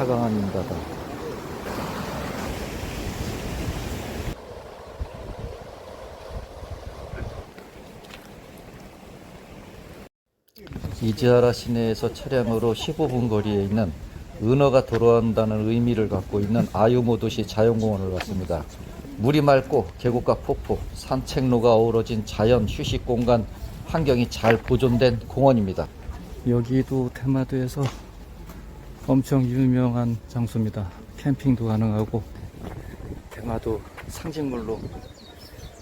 하강한 인가다. 이지하라 시내에서 차량으로 15분 거리에 있는 은어가 돌아온다는 의미를 갖고 있는 아유모 도시 자연공원을 왔습니다. 물이 맑고 계곡과 폭포, 산책로가 어우러진 자연 휴식 공간 환경이 잘 보존된 공원입니다. 여기도 테마도에서 엄청 유명한 장소입니다. 캠핑도 가능하고 대마도 상징물로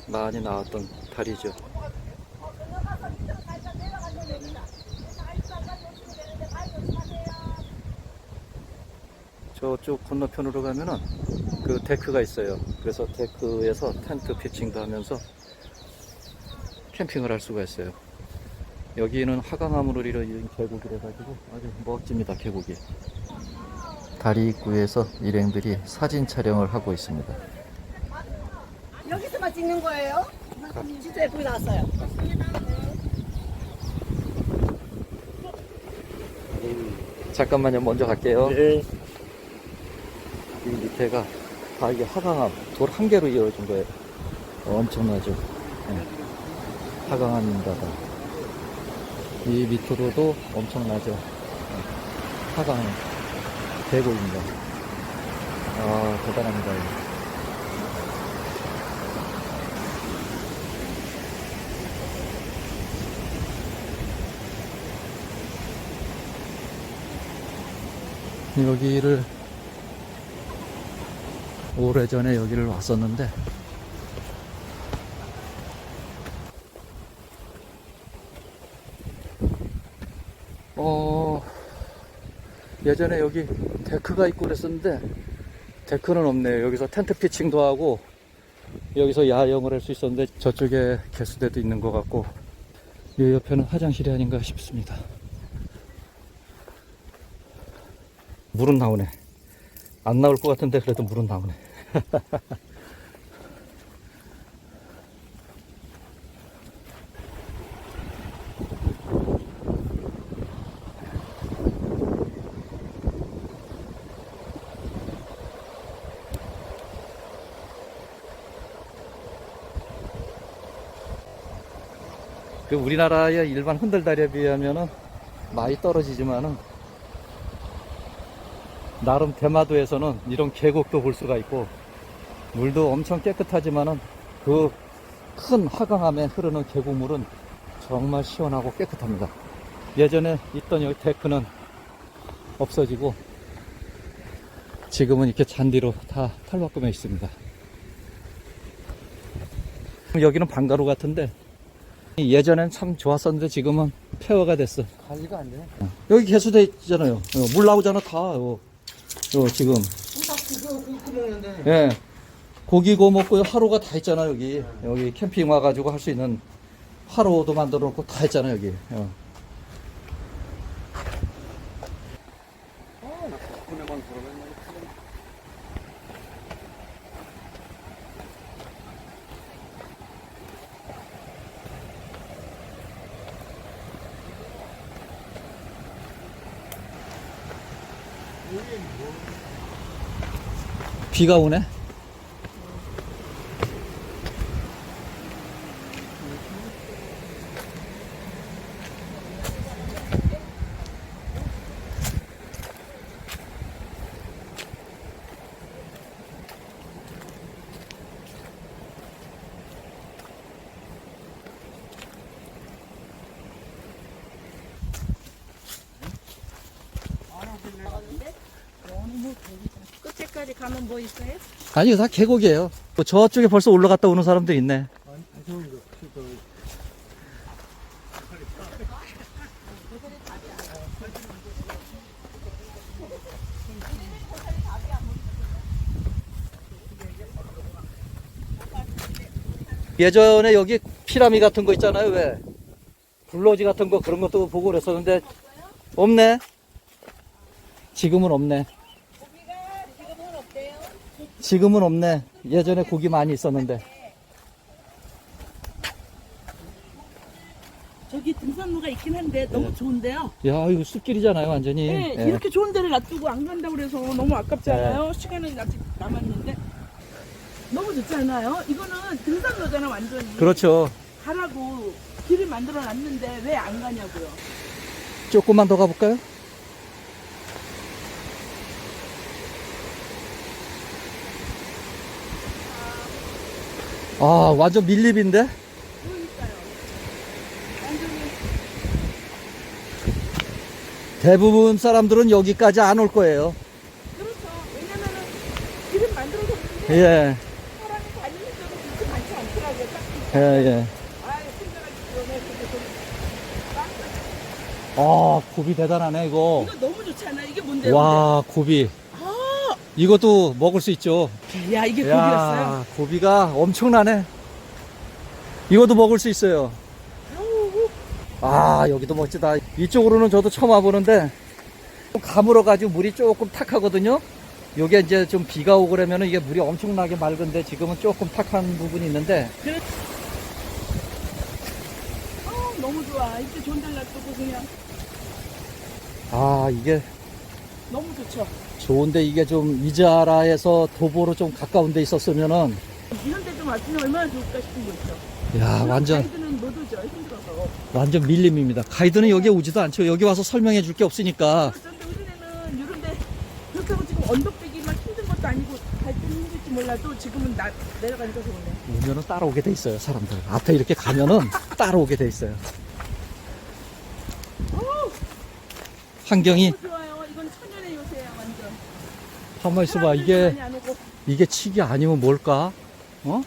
많이 나왔던 다리죠. 저쪽 건너편으로 가면은 그 데크가 있어요. 그래서 데크에서 텐트 피칭도 하면서 캠핑을 할 수가 있어요. 여기는 화강암으로 이루어진 계곡이라 가지고 아주 멋집니다 계곡이. 다리 입구에서 일행들이 사진 촬영을 하고 있습니다. 여기서만 찍는 거예요? 진짜 예쁘게 나왔어요. 잠깐만요, 먼저 갈게요. 네. 이 밑에가 다 이게 화강암 돌 한 개로 이어진 거예요. 어, 엄청나죠. 네. 화강암입니다. 다. 이 밑으로도 엄청나죠. 네. 화강암 계곡입니다. 아 대단합니다. 여기를 오래전에 여기를 왔었는데 어 예전에 여기 데크가 있고 그랬었는데 데크는 없네요. 여기서 텐트 피칭도 하고 여기서 야영을 할 수 있었는데 저쪽에 개수대도 있는 것 같고 이 옆에는 화장실이 아닌가 싶습니다. 물은 나오네. 안 나올 것 같은데 그래도 물은 나오네 그 우리나라의 일반 흔들다리에 비하면은 많이 떨어지지만은 나름 대마도에서는 이런 계곡도 볼 수가 있고 물도 엄청 깨끗하지만은 그 큰 하강암에 흐르는 계곡물은 정말 시원하고 깨끗합니다. 예전에 있던 여기 데크는 없어지고 지금은 이렇게 잔디로 다 탈바꿈해 있습니다. 여기는 방가로 같은데 예전엔 참 좋았었는데 지금은 폐허가 됐어. 관리가 안 돼. 여기 개수대 있잖아요. 어, 물 나오잖아 다. 어, 어, 지금 그거 그거 먹는데. 예. 고기 구워 먹고 하루가 다 있잖아 여기. 여기 캠핑 와가지고 할 수 있는 하루도 만들어 놓고 다 있잖아 여기. 어. 비가 오네. 끝에까지 가면 뭐 있어요? 아니 다 계곡이에요. 뭐 저쪽에 벌써 올라갔다 오는 사람도 있네. 예전에 여기 피라미 같은 거 있잖아요. 왜? 불로지 같은 거 그런 것도 보고 그랬었는데 없네. 지금은 없네. 고기가 지금은 없대요. 지금은 없네. 예전에 고기 많이 있었는데. 저기 등산로가 있긴 한데 데 너무 좋은데요. 야, 이거 숲길이잖아요, 완전히. 네, 예. 이렇게 좋은 데를 놔두고 안 간다고 그래서 너무 아깝지 않아요? 시간은 아직 남았는데. 너무 좋지 않아요? 이거는 등산로잖아, 완전히. 그렇죠. 가라고 길을 만들어 놨는데 왜 안 가냐고요. 조금만 더 가볼까요? 아, 완전 밀립인데? 그러니까요. 완전히 대부분 사람들은 여기까지 안 올 거예요. 그렇죠. 왜냐면은 길을 만들어줬는데 예, 사람이 다니는 데도 그렇게 많지 않더라고요. 딱 예, 예. 아유, 힘들어가지고 그러네. 근데 좀 아, 곱이 대단하네, 이거. 이거 너무 좋지 않아? 이게 뭔데 요? 와, 곱이. 이것도 먹을 수 있죠. 야, 이게 고기였어요. 고비가 엄청나네. 이것도 먹을 수 있어요. 아, 여기도 멋지다. 이쪽으로는 저도 처음 와보는데, 좀 가물어가지고 물이 조금 탁 하거든요. 요게 이제 좀 비가 오고 그러면은 이게 물이 엄청나게 맑은데 지금은 조금 탁한 부분이 있는데, 어, 너무 좋아. 좋은 데를 놔두고 그냥 아, 이게 너무 좋죠. 좋은데 이게 좀 이자라에서 도보로 좀 가까운 데 있었으면은, 이런 데 좀 왔으면 얼마나 좋을까 싶은 거 있죠. 야, 완전. 가이드는 못 오죠. 힘들어서. 완전 밀림입니다. 가이드는 여기 오지도 않죠. 여기 와서 설명해 줄 게 없으니까. 그런데 우리는 이런 데 그렇다고 지금 언덕배기 막 힘든 것도 아니고 갈 때는 힘들지 몰라도 지금은 나, 내려가니까 좋네. 오면은 따라오게 돼 있어요, 사람들. 앞에 이렇게 가면은 따라오게 돼 있어요. 환경이 너무 좋아요. 이건 천연의 요새야 완전. 가만 있어봐. 이게. 이게 칡이 아니면 뭘까? 어?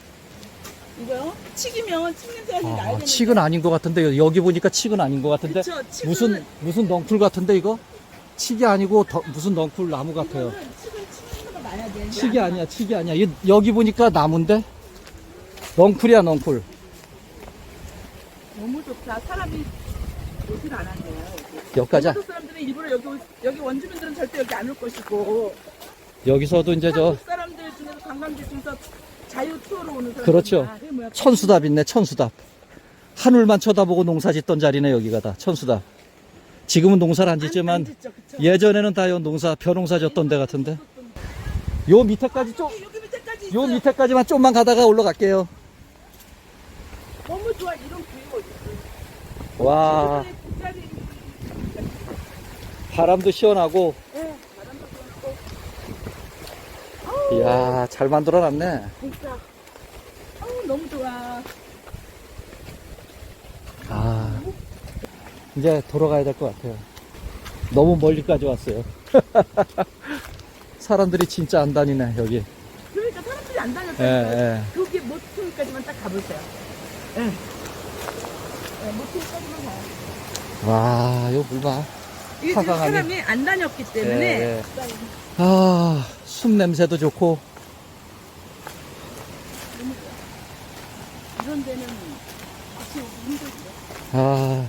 이거요? 칡이면 칡 냄새가 좀 나야 아, 되는데. 칡은 아닌 것 같은데 여기 보니까 칡은 아닌 것 같은데 그쵸, 칡은- 무슨 무슨 넝쿨 같은데 이거? 칡이 아니고 더- 무슨 넝쿨 나무 같아요. 이거는. 칡이 아니야, 칡이 아니야. 이- 여기 보니까 나무인데 넝쿨이야, 넝쿨. 너무 좋다. 사람이 오질 않았네요. 여기까지 한국 사람들은 일부러 여기 올- 여기 원주민들은 절대 여기 안 올 것이고 여기서도 이제 저 한국 사람들 중에서 관광객 중에서 자유 투어로 오는 사람들 그렇죠. 뭐야? 천수답 있네, 천수답. 하늘만 쳐다보고 농사 짓던 자리네, 여기가 다. 천수답. 지금은 농사를 안 짓지만? 예전에는 다 요 농사, 벼농사 졌던 데 같은데. 요 밑에까지 좀, 여기, 여기 밑에까지 요 있어요. 밑에까지만 좀만 가다가 올라갈게요. 너무 좋아 이런 기회가 어딨어 와, 바람도 시원하고. 예, 바람도 불고 이야, 잘 만들어 놨네. 진짜 어우 너무 좋아 아, 이제 돌아가야 될 것 같아요. 너무 멀리까지 왔어요. 사람들이 진짜 안 다니네, 여기. 그러니까 사람들이 안 예, 다녔어요 예. 여기 모퉁이까지만 딱 가보세요 예. 예, 모퉁이까지만 가요 와, 요물 봐. 이게 지금. 사람이 안 다녔기 때문에 예, 예. 아, 숨 냄새도 좋고. 이런 데는 같이 오기 힘들죠 아,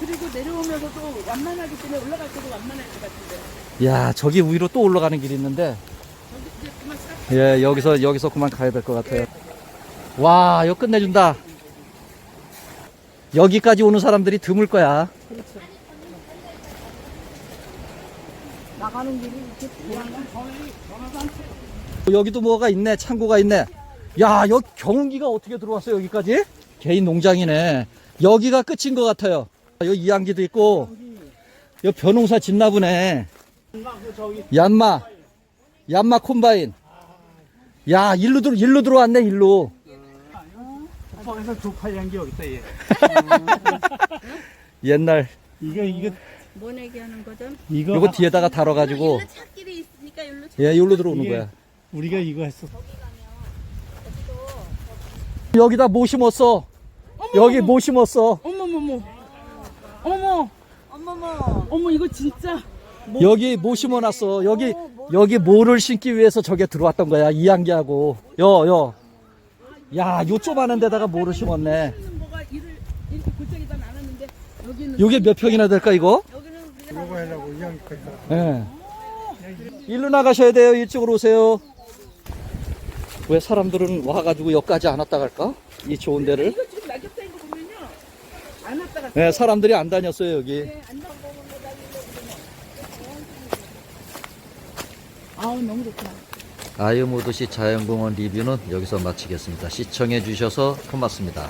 그리고 내려오면서도 완만하기 때문에 올라갈 때도 완만할 것 같은데 야, 저기 위로 또 올라가는 길이 있는데. 저기 이제 그만 싹 예, 여기서, 여기서 그만 가야 될 것 같아요. 와, 이거 끝내준다. 여기까지 오는 사람들이 드물 거야. 나가는 길이 이렇게 여기도 뭐가 있네, 창고가 있네. 야, 여기 경운기가 어떻게 들어왔어요, 여기까지? 개인 농장이네. 여기가 끝인 것 같아요. 여기 이양기도 있고, 여기 벼농사 짓나 보네. 얀마, 얀마 콤바인. 야, 일로 들어, 일로 들어왔네, 일로. 호박에서 조파이한 게 어딨어 얘. 옛날, 이거 이거 뭐 얘기하는 거죠? 이거 요거 뒤에다가 달아가지고, 찾길이 있으니까 일로 예, 일로 들어오는 이게- 거야. 우리가 이거 했어. 여기다 뭐 심었어? 여기 뭐 심었어? 어머머머 어머 어머머 어머 이거 진짜 여기 뭐 심어놨어? 여기 여기 모를 심기 위해서 저게 들어왔던 거야 이양기하고 여 여. 야, 요 조그마한 데다가 모를 심었네. 여기는 뭐가 일을 이렇게 골짜기다 나눴는데 여기는 요게 몇 평이나 될까 이거? 여기는 하려고 이양까지. 예. 일로 나가셔야 돼요. 이쪽으로 오세요. 왜 사람들은 와가지고 여기까지 안 왔다 갈까? 이 좋은 데를. 이거 지금 낙엽 네, 사람들이 안 다녔어요 여기. 네, 안녕. 아우 너무 좋다. 아유모도시 자연공원 리뷰는 여기서 마치겠습니다. 시청해 주셔서 고맙습니다.